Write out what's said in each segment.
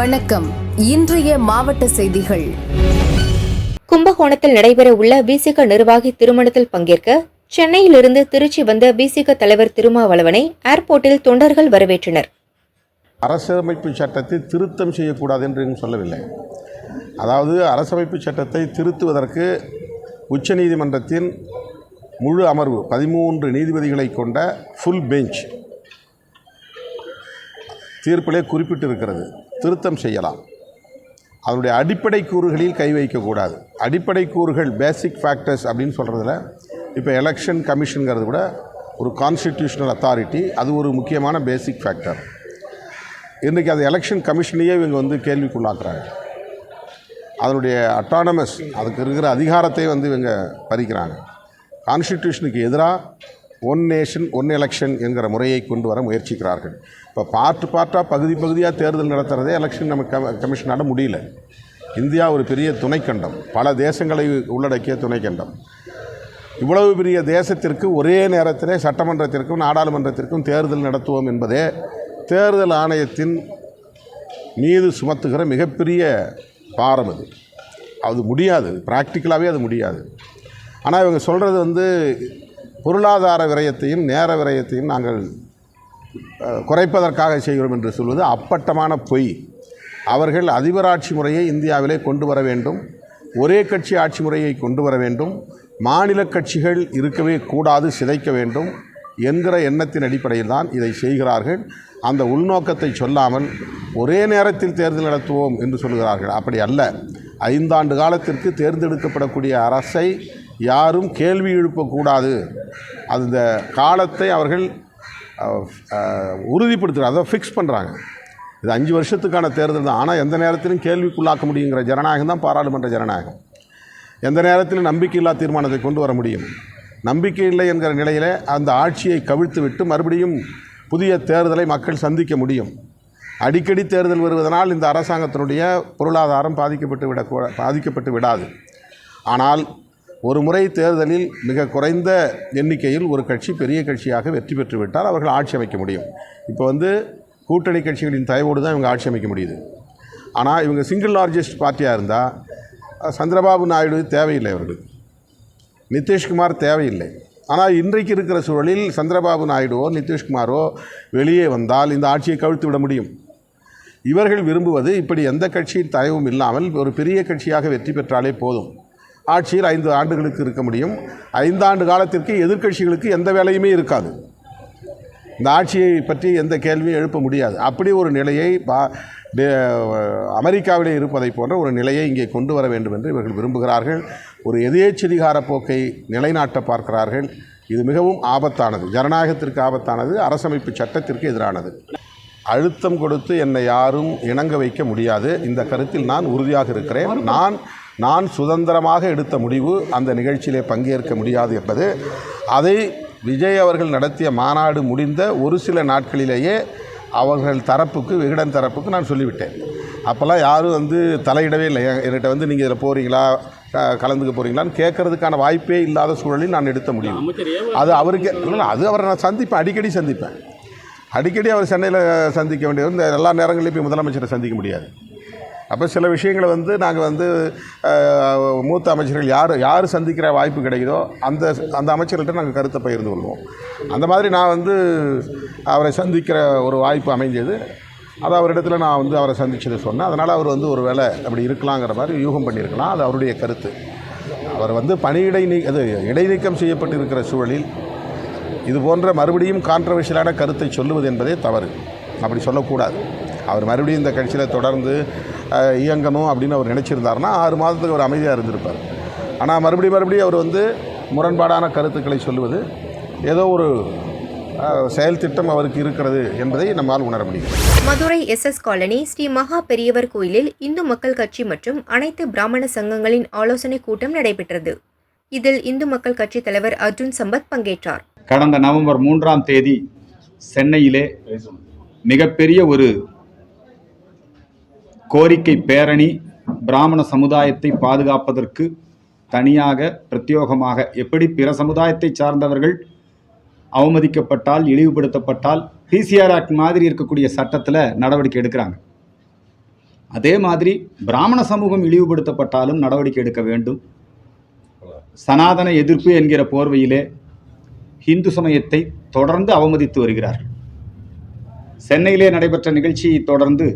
வணக்கம். இன்றைய மாவட்ட செய்திகள். கும்பகோணத்தில் நடைபெற உள்ள பிசிக நிர்வாகி திருமணத்தில் பங்கேற்க சென்னையிலிருந்து திருச்சி வந்த பிசிக தலைவர் திருமாவளவனை ஏர்போர்ட்டில் தொண்டர்கள் வரவேற்றனர். அரசமைப்பு சட்டத்தை திருத்தம் செய்யக்கூடாது என்று சொல்லவில்லை. அதாவது அரசமைப்பு சட்டத்தை திருத்துவதற்கு உச்சநீதிமன்றத்தின் முழு அமர்வு பதிமூன்று நீதிபதிகளை கொண்ட ஃபுல் பெஞ்ச் தீர்ப்பிலே குறிப்பிட்டிருக்கிறது. திருத்தம் செய்யலாம். அதனுடைய அடிப்படை கூறுகளில் கை வைக்கக்கூடாது அடிப்படை கூறுகள் பேசிக் ஃபேக்டர்ஸ் அப்படின்னு சொல்கிறதுல இப்போ எலெக்ஷன் கமிஷனுங்கிறது கூட ஒரு கான்ஸ்டிடியூஷனல் அத்தாரிட்டி அது ஒரு முக்கியமான பேசிக் ஃபேக்டர் இன்றைக்கி அது எலெக்ஷன் கமிஷனையே இவங்க வந்து கேள்விக்குள்ளாக்குறாங்க. அதனுடைய அட்டானமஸ் அதுக்கு இருக்கிற அதிகாரத்தை வந்து இவங்க பறிக்கிறாங்க. கான்ஸ்டிடியூஷனுக்கு எதிராக ஒன் நேஷன் ஒன் எலெக்ஷன் என்கிற முறையை கொண்டு வர முயற்சிக்கிறார்கள். இப்போ பார்ட்டு பார்ட்டாக பகுதி பகுதியாக தேர்தல் நடத்துகிறதே எலெக்ஷன் நம்ம கமிஷனால் முடியல. இந்தியா ஒரு பெரிய துணைக்கண்டம். பல தேசங்களை உள்ளடக்கிய துணைக்கண்டம். இவ்வளவு பெரிய தேசத்திற்கு ஒரே நேரத்திலே சட்டமன்றத்திற்கும் நாடாளுமன்றத்திற்கும் தேர்தல் நடத்துவோம் என்பதே தேர்தல் ஆணையத்தின் மீது சுமத்துகிற மிகப்பெரிய பாரம் அது. அது முடியாது. ப்ராக்டிக்கலாகவே அது முடியாது. ஆனால் இவங்க சொல்கிறது வந்து பொருளாதார விரயத்தையும் நேர விரயத்தையும் நாங்கள் குறைப்பதற்காக செய்கிறோம் என்று சொல்வது அப்பட்டமான பொய். அவர்கள் அதிபராட்சி முறையை இந்தியாவிலே கொண்டு வர வேண்டும். ஒரே கட்சி ஆட்சி முறையை கொண்டு வர வேண்டும். மாநில கட்சிகள் இருக்கவே கூடாது சிதைக்க வேண்டும் என்கிற எண்ணத்தின் அடிப்படையில் தான் இதை செய்கிறார்கள். அந்த உள்நோக்கத்தை சொல்லாமல் ஒரே நேரத்தில் தேர்தல் நடத்துவோம் என்று சொல்கிறார்கள். அப்படி அல்ல. ஐந்தாண்டு காலத்திற்கு தேர்ந்தெடுக்கப்படக்கூடிய அரசை யாரும் கேள்வி எழுப்பக்கூடாது. அந்த காலத்தை அவர்கள் உறுதிப்படுத்துகிறாங்க அதை ஃபிக்ஸ் பண்ணுறாங்க இது அஞ்சு வருஷத்துக்கான தேர்தல் தான். ஆனால் எந்த நேரத்திலும் கேள்விக்குள்ளாக்க முடியுங்கிற ஜனநாயகம் தான் பாராளுமன்ற ஜனநாயகம். எந்த நேரத்திலும் நம்பிக்கையில்லா தீர்மானத்தை கொண்டு வர முடியும். நம்பிக்கை இல்லை என்கிற நிலையில் அந்த ஆட்சியை கவிழ்த்து விட்டு மறுபடியும் புதிய தேர்தலை மக்கள் சந்திக்க முடியும். அடிக்கடி தேர்தல் வருவதனால் இந்த அரசாங்கத்தினுடைய பொருளாதாரம் பாதிக்கப்பட்டு விட பாதிக்கப்பட்டு விடாது. ஆனால் ஒரு முறை தேர்தலில் மிக குறைந்த எண்ணிக்கையில் ஒரு கட்சி பெரிய கட்சியாக வெற்றி பெற்றுவிட்டால் அவர்கள் ஆட்சி அமைக்க முடியும். இப்போ வந்து கூட்டணி கட்சிகளின் தயவோடு தான் இவங்க ஆட்சி அமைக்க முடியுது. ஆனால் இவங்க சிங்கிள் லார்ஜஸ்ட் பார்ட்டியாக இருந்தால் சந்திரபாபு நாயுடு தேவையில்லை அவர்களுக்கு நிதிஷ்குமார் தேவையில்லை. ஆனால் இன்றைக்கு இருக்கிற சூழலில் சந்திரபாபு நாயுடுவோ நிதிஷ்குமாரோ வெளியே வந்தால் இந்த ஆட்சியை கவிழ்த்து விட முடியும். இவர்கள் விரும்புவது இப்படி எந்த கட்சியின் தயவும் இல்லாமல் ஒரு பெரிய கட்சியாக வெற்றி பெற்றாலே போதும். ஆட்சியில் ஐந்து ஆண்டுகளுக்கு இருக்க முடியும். ஐந்தாண்டு காலத்திற்கு எதிர்க்கட்சிகளுக்கு எந்த வேலையுமே இருக்காது. இந்த ஆட்சியை பற்றி எந்த கேள்வியும் எழுப்ப முடியாது. அப்படி ஒரு நிலையை பா அமெரிக்காவிலே இருப்பதை போன்ற ஒரு நிலையை இங்கே கொண்டு வர வேண்டும் என்று இவர்கள் விரும்புகிறார்கள். ஒரு எதேச்சதிகார போக்கை நிலைநாட்ட பார்க்கிறார்கள். இது மிகவும் ஆபத்தானது. ஜனநாயகத்திற்கு ஆபத்தானது. அரசமைப்பு சட்டத்திற்கு எதிரானது. அழுத்தம் கொடுத்து என்னை யாரும் இணங்க வைக்க முடியாது. இந்த கருத்தில் நான் உறுதியாக இருக்கிறேன். நான் நான் சுதந்திரமாக எடுத்த முடிவு அந்த நிகழ்ச்சியிலே பங்கேற்க முடியாது என்பது. அதை விஜய் அவர்கள் நடத்திய மாநாடு முடிந்த ஒரு சில நாட்களிலேயே அவர்கள் தரப்புக்கு விகடன் தரப்புக்கு நான் சொல்லிவிட்டேன். அப்போல்லாம் யாரும் வந்து தலையிடவே இல்லை. என்- என்கிட்ட வந்து நீங்கள் இதில் போகிறீங்களா கலந்துக்க போகிறீங்களான்னு கேட்கறதுக்கான வாய்ப்பே இல்லாத சூழலில் நான் எடுத்த முடியும் அது அவருக்கு அது அவரை நான் சந்திப்பேன். அடிக்கடி சந்திப்பேன். அடிக்கடி அவர் சென்னையில் சந்திக்க வேண்டியது இந்த எல்லா நேரங்களையும் போய் முதலமைச்சரை சந்திக்க முடியாது. அப்போ சில விஷயங்களை வந்து நாங்கள் வந்து மூத்த அமைச்சர்கள் யார் யார் சந்திக்கிற வாய்ப்பு கிடைக்குதோ அந்த அந்த அமைச்சர்கள்ட்ட நாங்கள் கருத்தை பகிர்ந்து கொள்வோம். அந்த மாதிரி நான் வந்து அவரை சந்திக்கிற ஒரு வாய்ப்பு அமைஞ்சது. அது அவரிடத்துல நான் வந்து அவரை சந்தித்தது சொன்னேன். அதனால் அவர் வந்து ஒரு வேலை அப்படி இருக்கலாங்கிற மாதிரி யூகம் பண்ணியிருக்கலாம். அது அவருடைய கருத்து. அவர் வந்து பணியிடை நீ அது இடைநீக்கம் செய்யப்பட்டிருக்கிற சூழலில் இது போன்ற மறுபடியும் கான்ட்ரவர்ஷியலான கருத்தை சொல்லுவது என்பதே தவறு. அப்படி சொல்லக்கூடாது. அவர் மறுபடியும் இந்த கட்சியில் தொடர்ந்து இயங்கணும் அப்படின்னு அவர் நினச்சிருந்தாருன்னா ஆறு மாதத்துக்கு அவர் அமைதியாக இருந்திருப்பார். ஆனால் மறுபடியும் மறுபடியும் அவர் வந்து முரண்பாடான கருத்துக்களை சொல்லுவது ஏதோ ஒரு செயல் திட்டம் அவருக்கு இருக்கிறது என்பதை நம்மால் உணர முடியும் Madurai S S colony Sri Maha Periyavar கோயிலில் இந்து மக்கள் கட்சி மற்றும் அனைத்து பிராமண சங்கங்களின் ஆலோசனை கூட்டம் நடைபெற்றது. இதில் இந்து மக்கள் கட்சி தலைவர் அர்ஜுன் சம்பத் பங்கேற்றார். கடந்த நவம்பர் மூன்றாம் தேதி சென்னையிலே மிகப்பெரிய ஒரு கோரிக்கை பேரணி பிராமண சமுதாயத்தை பாதுகாப்பதற்கு தனியாக பிரத்யோகமாக எப்படி பிற சமுதாயத்தை சார்ந்தவர்கள் அவமதிக்கப்பட்டால் இழிவுபடுத்தப்பட்டால் பிசிஆர் ஆக்ட் மாதிரி இருக்கக்கூடிய சட்டத்தில் நடவடிக்கை எடுக்கிறாங்க. அதே மாதிரி பிராமண சமூகம் இழிவுபடுத்தப்பட்டாலும் நடவடிக்கை எடுக்க வேண்டும். சனாதன எதிர்ப்பு என்கிற போர்வையிலே இந்து சமயத்தை தொடர்ந்து அவமதித்து வருகிறார்கள். சென்னையிலே நடைபெற்ற நிகழ்ச்சியை தொடர்ந்து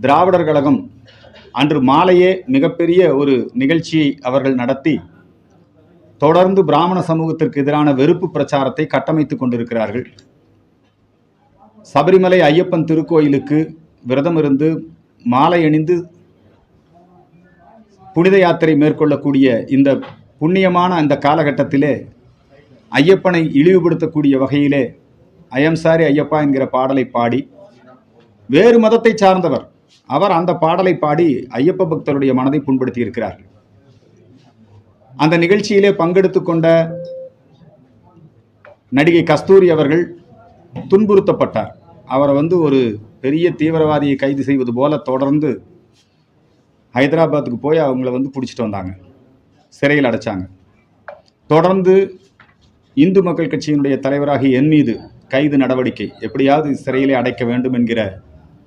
திராவிடர் கழகம் அன்று மாலையே மிகப்பெரிய ஒரு நிகழ்ச்சியை அவர்கள் நடத்தி தொடர்ந்து பிராமண சமூகத்திற்கு எதிரான வெறுப்பு பிரச்சாரத்தை கட்டமைத்துக் கொண்டிருக்கிறார்கள். சபரிமலை ஐயப்பன் திருக்கோயிலுக்கு விரதம் இருந்து மாலை அணிந்து புனித யாத்திரை மேற்கொள்ளக்கூடிய இந்த புண்ணியமான அந்த காலகட்டத்திலே ஐயப்பனை இழிவுபடுத்தக்கூடிய வகையிலே ஐயம் சாரி ஐயப்பா என்கிற பாடலை பாடி வேறு மதத்தை சார்ந்தவர் அவர் அந்த பாடலை பாடி ஐயப்ப பக்தருடைய மனதை புண்படுத்தி இருக்கிறார்கள். அந்த நிகழ்ச்சியிலே பங்கெடுத்து கொண்ட நடிகை கஸ்தூரி அவர்கள் துன்புறுத்தப்பட்டார். அவரை வந்து ஒரு பெரிய தீவிரவாதியை கைது செய்வது போல தொடர்ந்து ஹைதராபாத்துக்கு போய் அவங்கள வந்து பிடிச்சிட்டு வந்தாங்க. சிறையில் அடைச்சாங்க. தொடர்ந்து இந்து மக்கள் கட்சியினுடைய தலைவராகி என் மீது கைது நடவடிக்கை எப்படியாவது சிறையிலே அடைக்க வேண்டும் என்கிற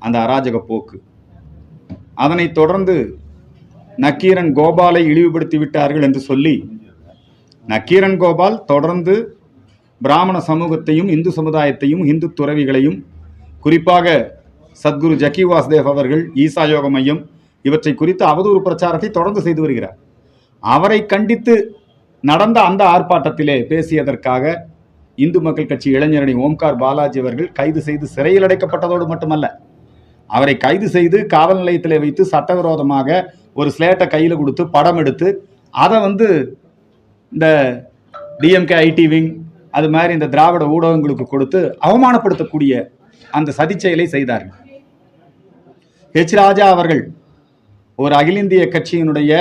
அந்த அராஜக போக்கு அதனைத் தொடர்ந்து நக்கீரன் கோபாலை இழிவுபடுத்தி விட்டார்கள் என்று சொல்லி நக்கீரன் கோபால் தொடர்ந்து பிராமண சமூகத்தையும் இந்து சமுதாயத்தையும் இந்து துறவிகளையும் குறிப்பாக சத்குரு ஜக்கி வாசுதேவ் அவர்கள் ஈசா யோக மையம் இவற்றை குறித்து அவதூறு பிரச்சாரத்தை தொடர்ந்து செய்து வருகிறார். அவரை கண்டித்து நடந்த அந்த ஆர்ப்பாட்டத்திலே பேசியதற்காக இந்து மக்கள் கட்சி இளைஞரணி ஓம்கார் பாலாஜி அவர்கள் கைது செய்து சிறையில் அடைக்கப்பட்டதோடு மட்டுமல்ல அவரை கைது செய்து காவல் நிலையத்தில் வைத்து சட்டவிரோதமாக ஒரு ஸ்லேட்டை கையில் கொடுத்து படம் எடுத்து அதை வந்து இந்த டிஎம்கே ஐடி விங் அது மாதிரி இந்த திராவிட ஊடகங்களுக்கு கொடுத்து அவமானப்படுத்தக்கூடிய அந்த சதிச்செயலை செய்தார்கள் ஹெச் ராஜா அவர்கள் ஒரு அகில இந்திய கட்சியினுடைய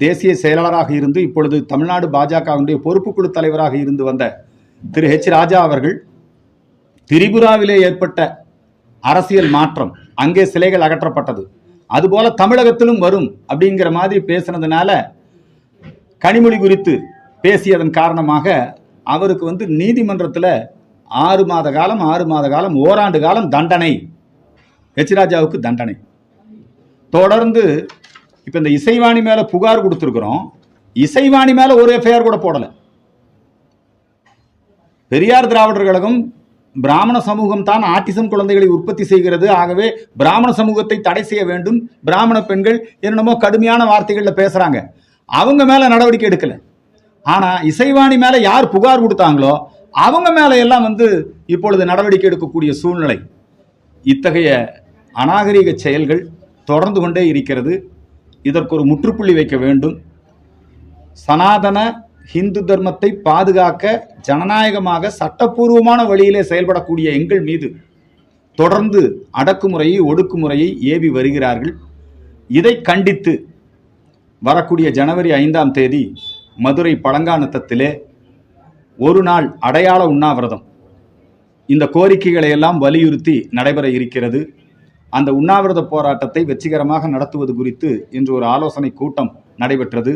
தேசிய செயலாளராக இருந்து இப்பொழுது தமிழ்நாடு பாஜகவினுடைய பொறுப்புக்குழு தலைவராக இருந்து வந்த திரு ஹெச் ராஜா அவர்கள் திரிபுராவிலே ஏற்பட்ட அரசியல் மாற்றம். அங்கே சிலைகள் அகற்றப்பட்டது. அதுபோல தமிழகத்திலும் வரும் அப்படிங்கிற மாதிரி பேசுனதுனால கனிமொழி குறித்து பேசியதன் காரணமாக அவருக்கு வந்து நீதிமன்றத்தில் ஆறு மாத காலம் ஆறு மாத காலம் ஓராண்டு காலம் தண்டனை. ஹெச் ராஜாவுக்கு தண்டனை. தொடர்ந்து இப்போ இந்த இசைவாணி மேலே புகார் கொடுத்துருக்குறோம். இசைவாணி மேலே ஒரு எஃப்ஐஆர் கூட போடலை. பெரியார் திராவிடர் கழகம் பிராமண சமூகம் தான் ஆட்டிசம் குழந்தைகளை உற்பத்தி செய்கிறது. ஆகவே பிராமண சமூகத்தை தடை செய்ய வேண்டும். பிராமண பெண்கள் என்னென்னமோ கடுமையான வார்த்தைகளில் பேசுகிறாங்க அவங்க மேலே நடவடிக்கை எடுக்கலை. ஆனால் இசைவாணி மேலே யார் புகார் கொடுத்தாங்களோ அவங்க மேலே எல்லாம் வந்து இப்பொழுது நடவடிக்கை எடுக்கக்கூடிய சூழ்நிலை. இத்தகைய அநாகரிக செயல்கள் தொடர்ந்து கொண்டே இருக்கிறது. இதற்கு ஒரு முற்றுப்புள்ளி வைக்க வேண்டும். சனாதன ஹிந்து தர்மத்தை பாதுகாக்க ஜனநாயகமாக சட்டப்பூர்வமான வழியிலே செயல்படக்கூடிய எங்கள் மீது தொடர்ந்து அடக்குமுறையை ஒடுக்குமுறையை ஏவி வருகிறார்கள். இதை கண்டித்து வரக்கூடிய ஜனவரி ஐந்தாம் தேதி மதுரை பழங்கானத்தத்திலே ஒரு நாள் அடையாள உண்ணாவிரதம். இந்த கோரிக்கைகளை எல்லாம் வலியுறுத்தி நடைபெற இருக்கிறது. அந்த உண்ணாவிரத போராட்டத்தை வெற்றிகரமாக நடத்துவது குறித்து இன்று ஒரு ஆலோசனை கூட்டம் நடைபெற்றது.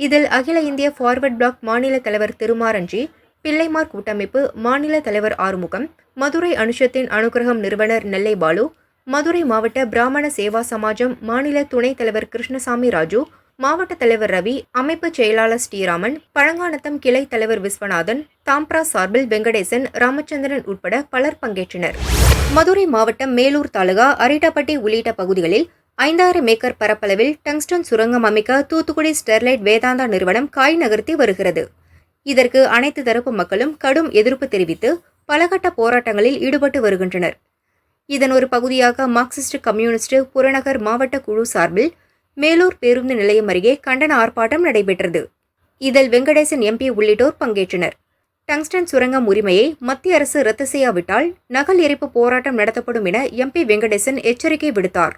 இதில் அகில இந்திய ஃபார்வர்ட் பிளாக் மாநில தலைவர் திருமாரஞ்சி பிள்ளைமார் கூட்டமைப்பு மாநில தலைவர் ஆறுமுகம் மதுரை அனுஷத்தின் அனுகிரகம் நிறுவனர் நெல்லை பாலு மதுரை மாவட்ட பிராமண சேவா சமாஜம் மாநில துணைத் தலைவர் கிருஷ்ணசாமி ராஜு மாவட்ட தலைவர் ரவி அமைப்பு செயலாளர் ஸ்ரீராமன் பழங்கானத்தம் கிளை தலைவர் விஸ்வநாதன் தாம்ப்ரா சார்பில் வெங்கடேசன் ராமச்சந்திரன் உட்பட பலர் பங்கேற்றனர். மதுரை மாவட்டம் மேலூர் தாலுகா அரிட்டப்பட்டி உள்ளிட்ட பகுதிகளில் ஐந்தாயிரம் ஏக்கர் பரப்பளவில் டங்ஸ்டன் சுரங்கம் அமைக்க தூத்துக்குடி ஸ்டெர்லைட் வேதாந்தா நிறுவனம் காய் நகர்த்தி வருகிறது. இதற்கு அனைத்து தரப்பு மக்களும் கடும் எதிர்ப்பு தெரிவித்து பலகட்ட போராட்டங்களில் ஈடுபட்டு வருகின்றனர். இதன் ஒரு பகுதியாக மார்க்சிஸ்ட் கம்யூனிஸ்ட் புறநகர் மாவட்ட குழு சார்பில் மேலூர் பேருந்து நிலையம் அருகே கண்டன ஆர்ப்பாட்டம் நடைபெற்றது. இதில் வெங்கடேசன் எம்பி உள்ளிட்டோர் பங்கேற்றனர். டங்ஸ்டன் சுரங்கம் உரிமையை மத்திய அரசு ரத்து செய்யாவிட்டால் நகல் எரிப்பு போராட்டம் நடத்தப்படும் என எம்பி வெங்கடேசன் எச்சரிக்கை விடுத்தார்.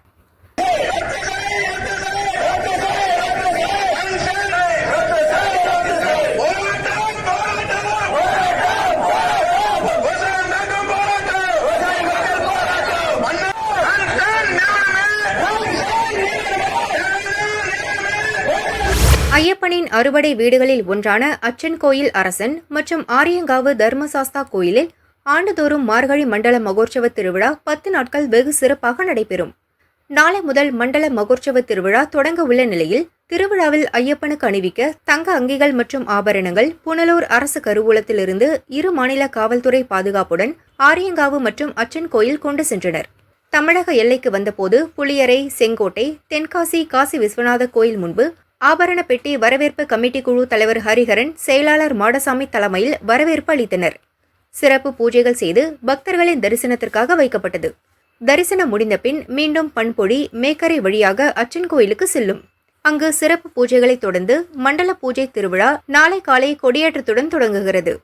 ஐயப்பனின் அறுபடை வீடுகளில் ஒன்றான அச்சன் கோயில் அரசன் மற்றும் ஆரியங்காவு தர்மசாஸ்தா கோயிலில் ஆண்டுதோறும் மார்கழி மண்டல மகோற்சவ திருவிழா பத்து நாட்கள் வெகு சிறப்பாக நடைபெறும். நாளை முதல் மண்டல மகோற்சவ திருவிழா தொடங்க உள்ள நிலையில் திருவிழாவில் ஐயப்பனுக்கு அணிவிக்க தங்க அங்கிகள் மற்றும் ஆபரணங்கள் புனலூர் அரசு கருவூலத்திலிருந்து இரு மாநில காவல்துறை பாதுகாப்புடன் ஆரியங்காவு மற்றும் அச்சன் கோயில் கொண்டு சென்றனர். தமிழக எல்லைக்கு வந்தபோது புளியரை செங்கோட்டை தென்காசி காசி விஸ்வநாத கோயில் முன்பு ஆபரண பெட்டி வரவேற்பு கமிட்டி குழு தலைவர் ஹரிஹரன் செயலாளர் மாடசாமி தலைமையில் வரவேற்பு அளித்தனர். சிறப்பு பூஜைகள் செய்து பக்தர்களின் தரிசனத்திற்காக வைக்கப்பட்டது. தரிசனம் முடிந்த பின் மீண்டும் பண்பொழி மேக்கரை வழியாக அச்சன் கோயிலுக்கு செல்லும். அங்கு சிறப்பு பூஜைகளைத் தொடர்ந்து மண்டல பூஜை திருவிழா நாளை காலை கொடியேற்றத்துடன் தொடங்குகிறது.